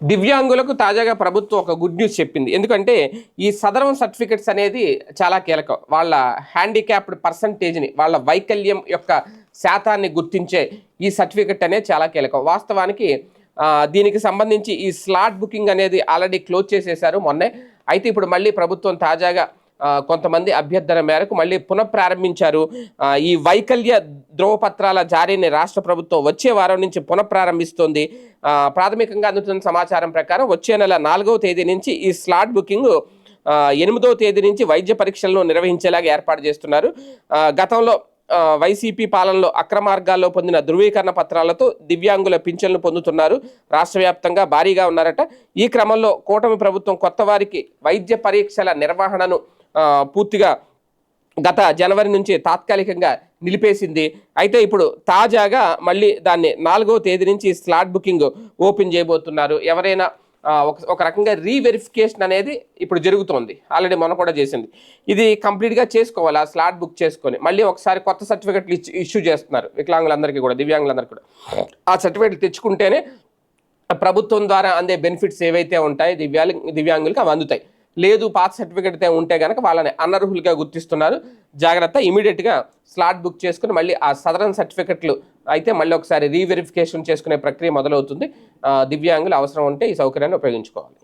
దివ్యాంగులకు తాజాగా ప్రభుత్వం ఒక గుడ్ న్యూస్ చెప్పింది. ఎందుకంటే ఈ సదరం సర్టిఫికెట్స్ అనేది చాలా కీలకం. వాళ్ళ హ్యాండిక్యాప్డ్ పర్సంటేజ్ని వాళ్ళ వైకల్యం యొక్క శాతాన్ని గుర్తించే ఈ సర్టిఫికెట్ అనేది చాలా కీలకం. వాస్తవానికి దీనికి సంబంధించి ఈ స్లాట్ బుకింగ్ అనేది ఆల్రెడీ క్లోజ్ చేసేశారు మొన్నే. అయితే ఇప్పుడు మళ్ళీ ప్రభుత్వం తాజాగా కొంతమంది అభ్యర్థన మేరకు మళ్ళీ పునఃప్రారంభించారు. ఈ వైకల్య ధ్రువపత్రాల జారీని రాష్ట్ర ప్రభుత్వం వచ్చే వారం నుంచి పునఃప్రారంభిస్తోంది. ప్రాథమికంగా అందుతున్న సమాచారం ప్రకారం వచ్చే నెల నాలుగవ తేదీ నుంచి ఈ స్లాట్ బుకింగ్ ఎనిమిదో ఎనిమిదవ తేదీ నుంచి వైద్య పరీక్షలను నిర్వహించేలాగా ఏర్పాటు చేస్తున్నారు. గతంలో వైసీపీ పాలనలో అక్రమార్గాల్లో పొందిన ధృవీకరణ పత్రాలతో దివ్యాంగుల పింఛన్లు పొందుతున్నారు. రాష్ట్ర వ్యాప్తంగా భారీగా ఉన్నారట. ఈ క్రమంలో కూటమి ప్రభుత్వం కొత్త వారికి వైద్య పరీక్షల నిర్వహణను పూర్తిగా గత జనవరి నుంచి తాత్కాలికంగా నిలిపేసింది. అయితే ఇప్పుడు తాజాగా మళ్ళీ దాన్ని నాలుగవ తేదీ నుంచి స్లాట్ బుకింగ్ ఓపెన్ చేయబోతున్నారు. ఎవరైనా ఒక ఒక రకంగా రీవెరిఫికేషన్ అనేది ఇప్పుడు జరుగుతోంది. ఆల్రెడీ మొన్న కూడా చేసింది. ఇది కంప్లీట్గా చేసుకోవాలి? ఆ స్లాట్ బుక్ చేసుకొని మళ్ళీ ఒకసారి కొత్త సర్టిఫికెట్లు ఇష్యూ చేస్తున్నారు. వికలాంగులందరికీ కూడా దివ్యాంగులందరికీ కూడా. ఆ సర్టిఫికెట్లు తెచ్చుకుంటేనే ప్రభుత్వం ద్వారా అందే బెనిఫిట్స్ ఏవైతే ఉంటాయో దివ్యాంగు దివ్యాంగులకు అవి అందుతాయి. లేదు పాత సర్టిఫికేట్ అయితే ఉంటే కనుక వాళ్ళని అనర్హులుగా గుర్తిస్తున్నారు. జాగ్రత్త ఇమీడియట్గా స్లాట్ బుక్ చేసుకుని మళ్ళీ ఆ సదరన్ సర్టిఫికెట్లు అయితే మళ్ళీ ఒకసారి రీవెరిఫికేషన్ చేసుకునే ప్రక్రియ మొదలవుతుంది. ఆ, దివ్యాంగులు అవసరం ఉంటే ఈ సౌకర్యాన్ని ఉపయోగించుకోవాలి.